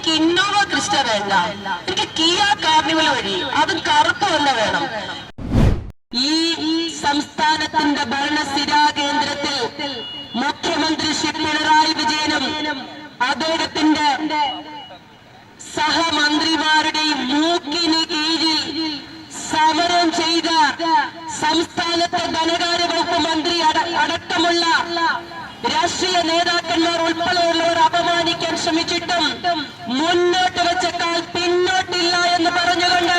എനിക്ക് Innova Crysta വേണ്ട. എനിക്ക് കിയ കാർണിവൽ വഴി. അതും കറുപ്പ് തന്നെ വേണം. ഈ സംസ്ഥാനത്തിന്റെ ഭരണസ്ഥിരാ കേന്ദ്രത്തിൽ മുഖ്യമന്ത്രി ശ്രീ പിണറായി വിജയനും അദ്ദേഹത്തിന്റെ സഹമന്ത്രിമാരുടെയും മൂക്കിന് കീഴിൽ സമരം ചെയ്ത സംസ്ഥാനത്തെ ധനകാര്യ വകുപ്പ് മന്ത്രി അടക്കമുള്ള രാഷ്ട്രീയ നേതാക്കന്മാർ ഉൾപ്പെടെയുള്ളവർ അപമാനിക്കാൻ ശ്രമിച്ചിട്ടും മുന്നോട്ട് വെച്ച കാൽ പിന്നോട്ടില്ല എന്ന് പറഞ്ഞുകൊണ്ട്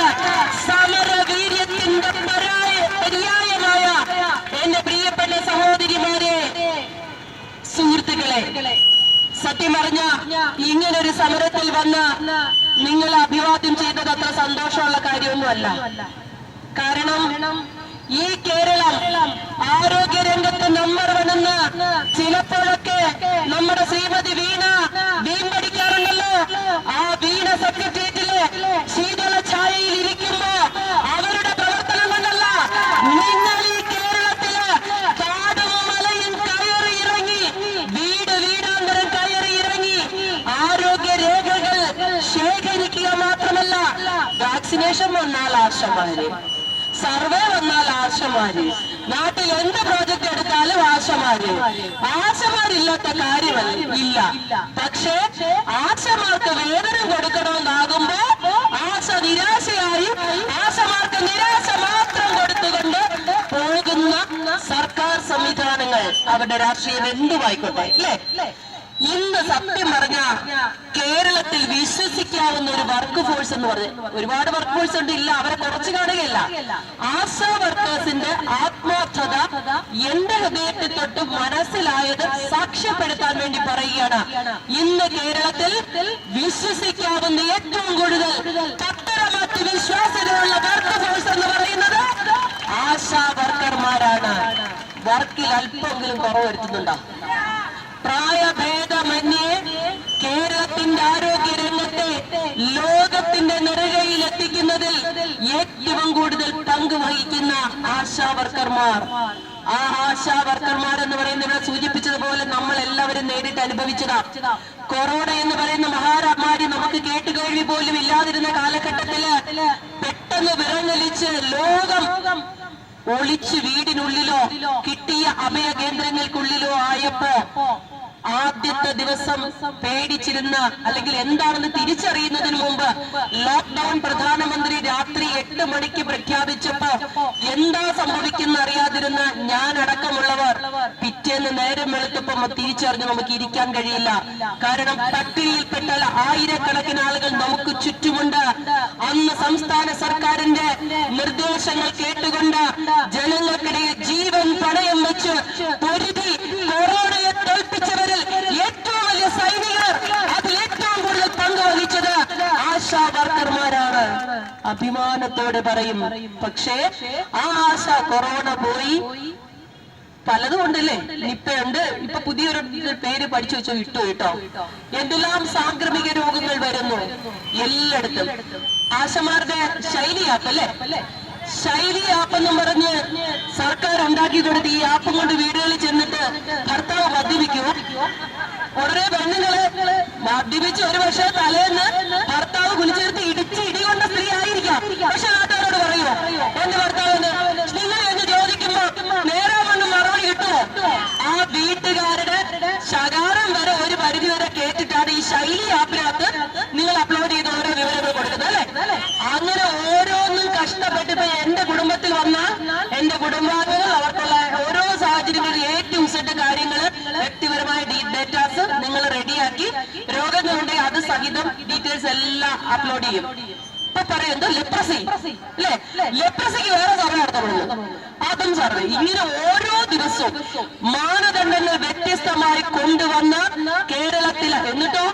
സമരവീര്യത്തിന്റെ പരായ പര്യായമായ എന്റെ പ്രിയപ്പെട്ട സഹോദരിമാരെ സുഹൃത്തുക്കളെ സത്യം പറഞ്ഞ ഇങ്ങനൊരു സമരത്തിൽ വന്ന് നിങ്ങൾ അഭിവാദ്യം ചെയ്തത് അത്ര സന്തോഷമുള്ള കാര്യമൊന്നുമല്ല. കാരണം ഈ കേരളം ആരോഗ്യരംഗത്ത് നമ്പർ വണെന്ന് ചിലപ്പോഴൊക്കെ നമ്മുടെ ശ്രീമതി വീണ വീൺ പഠിക്കാറുണ്ടല്ലോ. ആ വീണ സെക്രട്ടേറിയറ്റിൽ ശീതള ഛായയിൽ ഇരിക്കുമ്പോ അവരുടെ പ്രവർത്തനം കൊണ്ടല്ല നിങ്ങൾ ഈ കേരളത്തിൽ കാടും മലയും കയറി ഇറങ്ങി വീട് വീടാന്തരം കയറി ഇറങ്ങി ആരോഗ്യ രേഖകൾ ശേഖരിക്കുക മാത്രമല്ല വാക്സിനേഷൻ വന്നാൽ ആശമാര് സർവേ വന്നാൽ ആശമാര്. നാട്ടിൽ എന്ത് പ്രോജക്റ്റ് എടുത്താലും ആശമാര്. ആശമാരില്ലാത്ത കാര്യമല്ല ഇല്ല. പക്ഷേ ആശമാർക്ക് വേതനം കൊടുക്കണമെന്നാകുമ്പോ ആശ നിരാശയായി ആശമാർക്ക് നിരാശ മാത്രം കൊടുത്തുകൊണ്ട് പോകുന്ന സർക്കാർ സംവിധാനങ്ങൾ അവരുടെ രാഷ്ട്രീയം എന്തുമായിക്കോട്ടെ അല്ലേ? ഇന്ന് സത്യം പറഞ്ഞ കേരളത്തിൽ വിശ്വസിക്കാവുന്ന ഒരു വർക്ക് ഫോഴ്സ് എന്ന് പറഞ്ഞ് ഒരുപാട് വർക്ക് ഫോഴ്സ് ഉണ്ട്. ഇല്ല അവരെ കുറച്ച് കാണുകയില്ല. ആശാ വർക്കേഴ്സിന്റെ ആത്മാർത്ഥത എന്റെ ഹൃദയത്തിൽ തൊട്ട് മനസ്സിലായത് സാക്ഷ്യപ്പെടുത്താൻ വേണ്ടി പറയുകയാണ്. ഇന്ന് കേരളത്തിൽ വിശ്വസിക്കാവുന്ന ഏറ്റവും കൂടുതൽ പത്തരമാറ്റ് വിശ്വാസ്യതയുള്ള വർക്ക് ഫോഴ്സ് എന്ന് പറയുന്നത് ആശാ വർക്കർമാരാണ് വർക്കിൽ അല്പമെങ്കിലും കുറവ് വരുത്തുന്നുണ്ടോ? പ്രായഭേദമന്യേ കേരളത്തിന്റെ ആരോഗ്യ രംഗത്തെ ലോകത്തിന്റെ നെറുകയിൽ എത്തിക്കുന്നതിൽ ഏറ്റവും കൂടുതൽ പങ്ക് വഹിക്കുന്ന ആശാ വർക്കർമാർ. ആ ആശാ വർക്കർമാർ എന്ന് പറയുന്ന ഇവിടെ സൂചിപ്പിച്ചതുപോലെ നമ്മൾ എല്ലാവരും നേരിട്ട് അനുഭവിച്ചതാ. കൊറോണ എന്ന് പറയുന്ന മഹാമാരി നമുക്ക് കേട്ടുകേൾവി പോലും ഇല്ലാതിരുന്ന കാലഘട്ടത്തിൽ പെട്ടെന്ന് വിറങ്ങലിച്ച് ലോകം ഒളിച്ച് വീടിനുള്ളിലോ കിട്ടിയ അഭയ കേന്ദ്രങ്ങൾക്കുള്ളിലോ ആയപ്പോ ആദ്യത്തെ ദിവസം പേടിച്ചിരുന്ന അല്ലെങ്കിൽ എന്താണെന്ന് തിരിച്ചറിയുന്നതിന് മുമ്പ് ലോക്ക്ഡൌൺ പ്രധാനമന്ത്രി രാത്രി എട്ട് മണിക്ക് പ്രഖ്യാപിച്ചപ്പോ എന്താ സംഭവിക്കുന്ന അറിയാതിരുന്ന ഞാൻ അടക്കമുള്ളവർ പിറ്റേന്ന് നേരം വെളുത്തപ്പോ തിരിച്ചറിഞ്ഞ് നമുക്ക് ഇരിക്കാൻ കഴിയില്ല. കാരണം പട്ടിണിയിൽപ്പെട്ട ആയിരക്കണക്കിന് ആളുകൾ നമുക്ക് ചുറ്റുമുണ്ട്. അന്ന് സംസ്ഥാന സർക്കാരിന്റെ നിർദ്ദേശങ്ങൾ കേട്ടുകൊണ്ട് ജനങ്ങൾക്കിടയിൽ ജീവൻ പണയം വെച്ച് പൊരുതി കൊറോണയെ തോൽപ്പിച്ചവരിൽ ഏറ്റവും വലിയ സൈനികർ അതിൽ ഏറ്റവും കൂടുതൽ പങ്ക് വഹിച്ചത് ആശാ വർക്കർമാരാണ് അഭിമാനത്തോടെ പറയും പക്ഷേ ആ ആശ കൊറോണ പോയി. പലതും ഉണ്ടല്ലേ നിപ്പയുണ്ട് ഇപ്പൊ പുതിയൊരു പേര് പഠിച്ചു വെച്ചോ ഇട്ടു കേട്ടോ. എന്തെല്ലാം സാംക്രമിക രോഗങ്ങൾ വരുന്നു? എല്ലായിടത്തും. ആശമാരുടെ ശൈലി ആപ്പ് അല്ലെ? ശൈലി ആപ്പ് എന്നും പറഞ്ഞ് സർക്കാർ ഉണ്ടാക്കി കൊടുത്ത് ഈ ആപ്പും കൊണ്ട് വീടുകളിൽ ചെന്നിട്ട് ഭർത്താവ് മദ്യപിക്കൂ ഉടനെ പെണ്ണുങ്ങൾ മദ്യപിച്ച് ഒരു പക്ഷേ തലേന്ന് ഭർത്താവ് കുളിച്ചെടുത്ത് ഇടിച്ച് ഇടികൊണ്ട സ്ത്രീ ആയിരിക്കാം. പക്ഷെ നാട്ടുകാരോട് പറയുമോ എന്റെ ഭർത്താവിന് നിങ്ങൾ എന്ന് ചോദിക്കുമ്പോ നേരെ കൊണ്ട് മറുപടി കിട്ടുമോ ആ വീട്ടുകാരുടെ ശകാരം വരെ ഒരു പരിധി വരെ കേട്ടിട്ടാണ് ഈ ശൈലി ആപ്പിനകത്ത് നിങ്ങൾ അപ്ലോഡ് ചെയ്ത ഓരോ വിവരങ്ങൾ കൊടുക്കുന്നത് അല്ലേ അങ്ങനെ ഓരോന്നും കഷ്ടപ്പെട്ട് ഇപ്പൊ എന്റെ കുടുംബത്തിൽ വന്ന എന്റെ കുടുംബാംഗങ്ങൾ അവർക്കുള്ള ഓരോ സാഹചര്യങ്ങളിൽ എ ടു സെഡ് കാര്യങ്ങൾ വ്യക്തിപരമായ നിങ്ങൾ റെഡിയാക്കി രോഗങ്ങളുടെ അത് സഹിതം ഡീറ്റെയിൽസ് എല്ലാം അപ്ലോഡ് ചെയ്യും. ഇപ്പൊ പറയുന്നത് ലെപ്രസി അല്ലേ? ലെപ്രസിക്ക് വേറെ സർവേ നടത്തപ്പെടുന്നു അതും സർവേ ഇങ്ങനെ ഓരോ ദിവസവും മാനദണ്ഡങ്ങൾ വ്യത്യസ്തമായി കൊണ്ടുവന്ന കേരളത്തിൽ എന്നിട്ടോ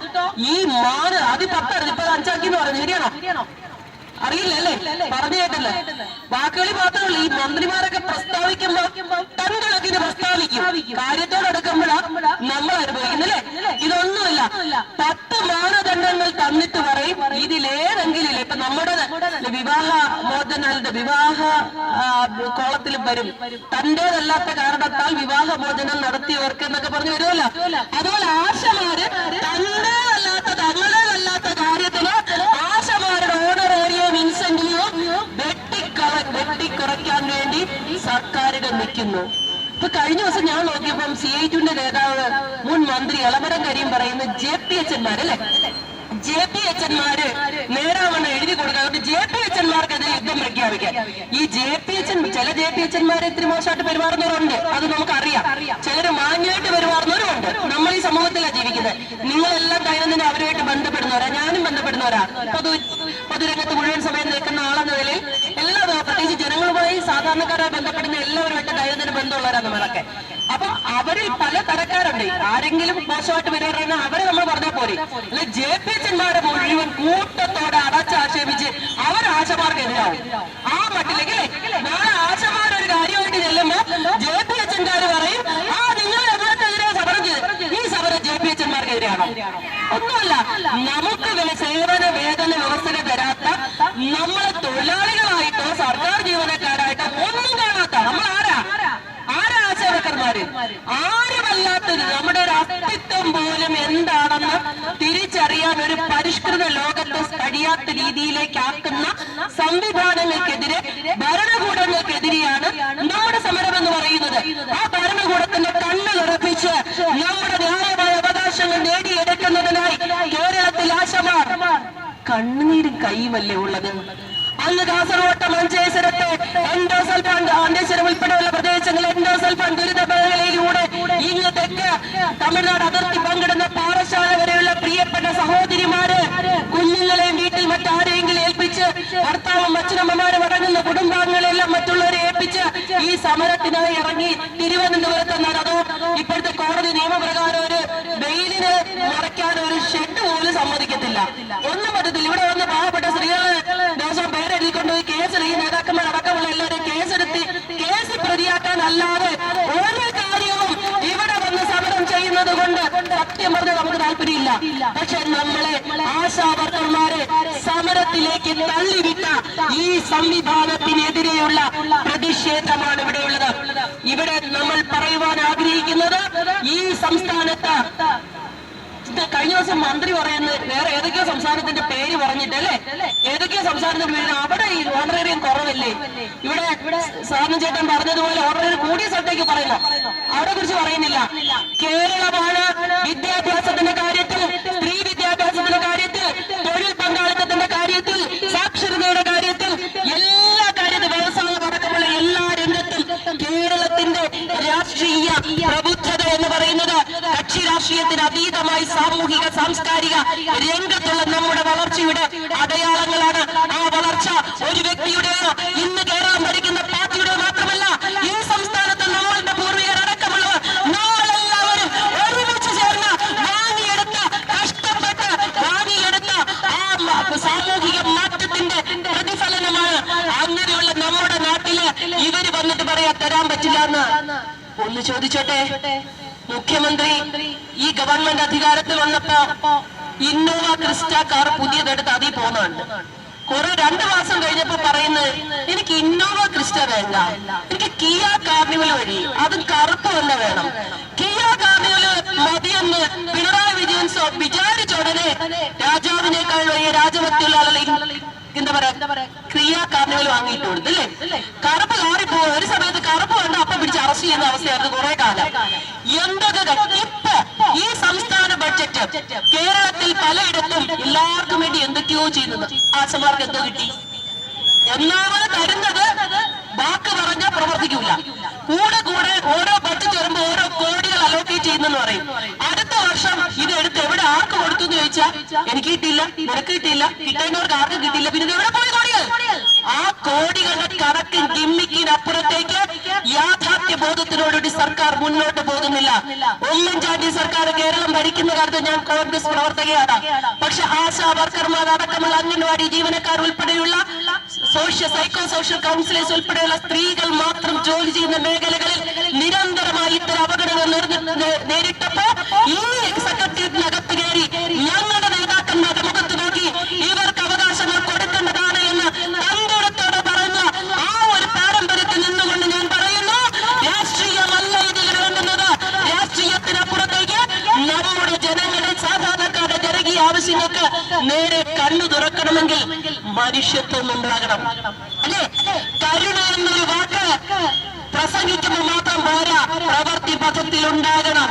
ഈ മാന അത് പത്തായിരുന്നു ഇപ്പൊ അഞ്ചാക്കി എന്ന് പറഞ്ഞു ശരിയാണോ? അറിയില്ലല്ലേ? പറഞ്ഞു കേട്ടില്ല. വാക്കുകളിൽ മാത്രമല്ല ഈ മന്ത്രിമാരൊക്കെ പ്രസ്താവിക്കുമ്പോ ടൺകണക്കിന് പ്രസ്താവിക്കും. കാര്യത്തോടടുക്കുമ്പോഴാ നമ്മൾ അനുഭവിക്കുന്നല്ലേ ഇതൊന്നുമില്ല. പത്ത് മാനദണ്ഡങ്ങൾ തന്നിട്ട് പറയും. ഇതിലേതെങ്കിലും ഇപ്പൊ നമ്മുടെ വിവാഹ മോചനങ്ങളുടെ വിവാഹ കോളത്തിൽ വരും. തന്റേതല്ലാത്ത കാരണത്താൽ വിവാഹ മോചനം നടത്തിയവർക്ക് എന്നൊക്കെ പറഞ്ഞു വരുമല്ലോ. അതുപോലെ ആശമാര് തന്റേതല്ലാത്ത തങ്ങളുടേതല്ലാത്ത നിൽക്കുന്നു. ഇപ്പൊ കഴിഞ്ഞ ദിവസം ഞാൻ നോക്കിയപ്പം സി ഐ ടുന്റെ നേതാവ് മുൻ മന്ത്രി എളമരം കരീം പറയുന്ന ജെ പി എച്ചന്മാരല്ലേ ജെ പി എച്ചന്മാര് നേരാവണ്ണം എഴുതി അതുകൊണ്ട് ജെ പി എച്ചന്മാർക്കെതിരെ യുദ്ധം പ്രഖ്യാപിക്കാൻ ഈ ജെ പി എച്ചൻ ചില ജെ പി എച്ചന്മാരെ ഇത്തിരി മോശമായിട്ട് പെരുമാറുന്നവരുണ്ട്. അത് നമുക്കറിയാം. ചിലര് മാന്യമായിട്ട് പെരുമാറുന്നവരുണ്ട് നമ്മൾ ഈ സമൂഹത്തിലാണ് ജീവിക്കുന്നത്. നിങ്ങളെല്ലാം ദൈനംദിനം അവരുമായിട്ട് ബന്ധപ്പെടുന്നവരാ. ഞാനും ബന്ധപ്പെടുന്നവരാ. പൊതു പൊതുരംഗത്ത് മുഴുവൻ സമയം നിൽക്കുന്ന ആളെന്ന നിലയിൽ പ്രത്യേകിച്ച് ജനങ്ങളുമായി സാധാരണക്കാരായി ബന്ധപ്പെടുന്ന എല്ലാവരുമായിട്ട് ദൈനംദിന ബന്ധമുള്ളവരാണ് നമ്മളൊക്കെ. അപ്പൊ അവരിൽ പല തരക്കാരുണ്ട്. ആരെങ്കിലും മോശമായിട്ട് പെരുമാറുന്ന അവരെ നമ്മൾ പറഞ്ഞാൽ പോരെ. അല്ലെ ജെ പി എച്ചന്മാരെ മുഴുവൻ കൂട്ടത്തോടെ അടച്ചാക്ഷേപിച്ച് അവർ ആശമാർക്കെതിരാവും. ആ മട്ടിലേക്ക് വേറെ ആശമാർ ഒരു കാര്യമായിട്ട് ചെല്ലുമ്പോ ജെ പി എച്ചൻകാര് പറയും ആ നിങ്ങൾ എവിടെക്കെതിരെ സമരം ചെയ്ത് ഈ സമരം ജെ പി എച്ചന്മാർക്കെതിരെയാണോ ഒന്നുമല്ല നമുക്ക് സേവന വേതന വ്യവസ്ഥകൾ തരാത്ത തൊഴിലാളികളായിട്ടോ സർക്കാർ ജീവനക്കാരായിട്ട് ഒന്നും കാണാത്ത നമ്മൾ ആരാ? ആരാ ആശാവർക്കർമാര് ആരുമല്ലാത്തത് നമ്മുടെ ഒരു അസ്തിത്വം പോലും എന്താണെന്ന് തിരിച്ചറിയാൻ ഒരു പരിഷ്കൃത ലോകത്തെ കഴിയാത്ത രീതിയിലേക്ക് ആക്കുന്ന സംവിധാനങ്ങൾക്കെതിരെ ഭരണകൂടങ്ങൾക്കെതിരെയാണ് നമ്മുടെ സമരം എന്ന് പറയുന്നത്. ആ ഭരണകൂടത്തിന്റെ കണ്ണ് തുറപ്പിച്ച് നമ്മുടെ ന്യായമായ അവകാശങ്ങൾ നേടിയെടുക്കുന്നതിനായി കേരളത്തിൽ ആശമാർ കണ്ണുനീരും കൈവല്ലേ ഉള്ളത്? അന്ന് കാസർകോട്ടെ മഞ്ചേശ്വരത്തെ എൻഡോസൽഫാൻ ആന്തേശ്വരം ഉൾപ്പെടെയുള്ള പ്രദേശങ്ങൾ എൻഡോസൽഫാൻ ദുരിത മേഖലയിലൂടെ ഇന്ന് തെക്ക് തമിഴ്നാട് അതിർത്തി പങ്കിടുന്ന പാറശാല വരെയുള്ള പ്രിയപ്പെട്ട സഹോദരിമാര് കുഞ്ഞുങ്ങളെയും വീട്ടിൽ മറ്റാരെയെങ്കിലും ഏൽപ്പിച്ച് ഭർത്താവും അച്ഛനമ്മമാരും അടങ്ങുന്ന കുടുംബാംഗങ്ങളെല്ലാം മറ്റുള്ളവരെ ഏൽപ്പിച്ച് ഈ സമരത്തിനായി ഇറങ്ങി തിരുവനന്തപുരത്ത് നടന്നു. ഇപ്പോഴത്തെ കോടതി നിയമപ്രകാരം ഒരു വെയിലിന് മറയ്ക്കാൻ ഒരു ഷെഡ് പോലും സമ്മതിക്കത്തില്ല ഒന്നും പറ്റത്തില്ല ഇവിടെ വന്ന് പാവപ്പെട്ട സ്ത്രീകൾ ദിവസം പേരെഴുതിക്കൊണ്ട് പോയി കേസ് ഈ നേതാക്കന്മാർ അടക്കമുള്ള എല്ലാവരും കേസെടുത്ത് പ്രതിയാക്കാൻ ഒരു കാര്യവും ഇവിടെ വന്ന് സമരം ചെയ്യുന്നത് കൊണ്ട് സത്യം പറഞ്ഞാൽ നമുക്ക് താല്പര്യമില്ല. പക്ഷെ നമ്മളെ ആശാവർക്കന്മാരെ സമരത്തിലേക്ക് തള്ളിവിട്ട ഈ സംവിധാനത്തിനെതിരെയുള്ള പ്രതിഷേധമാണ് ഇവിടെയുള്ളത്. ഇവിടെ നമ്മൾ പറയുവാൻ ആഗ്രഹിക്കുന്നത് ഈ സംസ്ഥാനത്ത് കഴിഞ്ഞ ദിവസം മന്ത്രി പറയുന്നത് വേറെ ഏതൊക്കെയോ സംസ്ഥാനത്തിന്റെ പേര് പറഞ്ഞിട്ട് അല്ലേ ഏതൊക്കെയോ സംസ്ഥാനത്തിന്റെ പേര് അവിടെ ഈ ഓണറേറിയം കുറവല്ലേ? ഇവിടെ സാറിന് ചേട്ടൻ പറഞ്ഞതുപോലെ ഓണറേറിയം കൂടിയ സ്ഥലത്തേക്ക് പറയുന്നു. അവിടെ കുറിച്ച് പറയുന്നില്ല. കേരളമാണ് വിദ്യാഭ്യാസത്തിന്റെ കാര്യത്തിൽ സ്ത്രീ വിദ്യാഭ്യാസത്തിന്റെ കാര്യത്തിൽ തൊഴിൽ പങ്കാളിത്തത്തിന്റെ കാര്യത്തിൽ സാക്ഷരതയുടെ കാര്യത്തിൽ എല്ലാ കാര്യത്തിലും വ്യവസായം അടക്കമുള്ള എല്ലാ രംഗത്തും കേരളത്തിന്റെ രാഷ്ട്രീയ പ്രബുദ്ധത എന്ന് പറയുന്നത് കക്ഷി രാഷ്ട്രീയത്തിന് അതീതമായി സാമൂഹിക സാംസ്കാരിക രംഗത്തുള്ള നമ്മുടെ വളർച്ചയുടെ അടയാളങ്ങളാണ്. ആ വളർച്ച ഒരു വ്യക്തിയുടെ ഇന്ന് കേരളം ഭരിക്കുന്ന പാർട്ടിയുടെ മാത്രമല്ല ഈ സംസ്ഥാനത്ത് നമ്മളുടെ പൂർവികർ അടക്കമുള്ളവർ നമ്മളെല്ലാവരും ഒരുമിച്ച് ചേർന്ന് വാങ്ങിയെടുത്ത കഷ്ടപ്പെട്ട് വാങ്ങിയെടുത്ത ആ സാമൂഹിക മാറ്റത്തിന്റെ പ്രതിഫലനമാണ് അങ്ങനെയുള്ള നമ്മുടെ നാട്ടിൽ ഇവർ വന്നിട്ട് പറയാ തരാൻ പറ്റില്ല എന്ന്. ഒന്ന് ചോദിച്ചോട്ടെ? മുഖ്യമന്ത്രി ഈ ഗവൺമെന്റ് അധികാരത്തിൽ വന്നപ്പോ ഇന്നോവ ക്രിസ്റ്റ കാർ പുതിയതെടുത്ത് അതിൽ പോകുന്നുണ്ട്. കുറെ രണ്ടു മാസം കഴിഞ്ഞപ്പോ പറയുന്നത് എനിക്ക് ഇന്നോവ ക്രിസ്റ്റ വേണ്ട. എനിക്ക് കിയ കാർണിവൽ വഴി അത് കറുപ്പ് തന്നെ വേണം. കിയ കാർണിവൽ മതിയെന്ന് പിണറായി വിജയൻ വിചാരിച്ചോടനെ രാജാവിനേക്കാൾ വലിയ രാജഭക്തിയുള്ള എന്താ പറയാ ക്രിയാ കാർണിവൽ വാങ്ങിയിട്ട് അല്ലേ? കറുപ്പ് കാറി പോകും ഒരു സമയത്ത് കറുപ്പ് വേണ്ട അപ്പൊ പിടിച്ച് അറസ്റ്റ് ചെയ്യുന്ന അവസ്ഥയായിരുന്നു കുറെ കാലം. എന്തൊക്കെ ഇപ്പൊ ഈ സംസ്ഥാന ബഡ്ജറ്റ് കേരളത്തിൽ പലയിടത്തും എല്ലാവർക്കും വേണ്ടി എന്തൊക്കെയോ ചെയ്യുന്നത്. ആശമാർക്ക് എന്തോ കിട്ടി? ഒന്നാമത് തരുന്നത്? വാക്ക് പറഞ്ഞ പ്രവർത്തിക്കൂല. കൂടെ കൂടെ ഓരോ ബഡ്ജറ്റ് വരുമ്പോ ഓരോ കോടികൾ അലോക്കേറ്റ് ചെയ്യുന്നെന്ന് പറയും അടുത്ത വർഷം ഇത് എടുത്ത് എവിടെ ആർക്ക് ചോദിച്ചാ എനിക്ക് കിട്ടിയില്ല നിനക്ക് കിട്ടിയില്ല കിട്ടുന്നവർക്ക് ആർക്കും കിട്ടിയില്ല. പിന്നെ എവിടെ പോയി കോടികൾ? ആ കോടികളുടെ കണക്ക് ഗിമ്മിക്കിനപ്പുറത്തേക്ക് യാഥാർത്ഥ്യ ബോധത്തിനോടുകൂടി സർക്കാർ മുന്നോട്ട് പോകുന്നില്ല. ഉമ്മൻചാണ്ടി സർക്കാർ കേരളം ഭരിക്കുന്ന കാലത്ത് ഞാൻ കോൺഗ്രസ് പ്രവർത്തകയാണ്. പക്ഷെ ആശാ വർക്കർമാർ അടക്കമുള്ള അംഗൻവാടി ജീവനക്കാർ ഉൾപ്പെടെയുള്ള സോഷ്യൽ സൈക്കോ സോഷ്യൽ കൗൺസിലേഴ്സ് ഉൾപ്പെടെയുള്ള സ്ത്രീകൾ മാത്രം ജോലി ചെയ്യുന്ന മേഖലകളിൽ നിരന്തരമായി ഇത്തരം അപകടങ്ങൾ നേരിട്ടപ്പോ ഈ സെക്രട്ടേറിയറ്റിനകത്ത് മനുഷ്യത്വം ഉണ്ടാകണം അല്ലേ? കരുണ എന്നൊരു വാക്ക്. പ്രസംഗിക്കുമ്പോൾ മാത്രം പോരാ. പ്രവൃത്തി പഥത്തിൽ ഉണ്ടാകണം.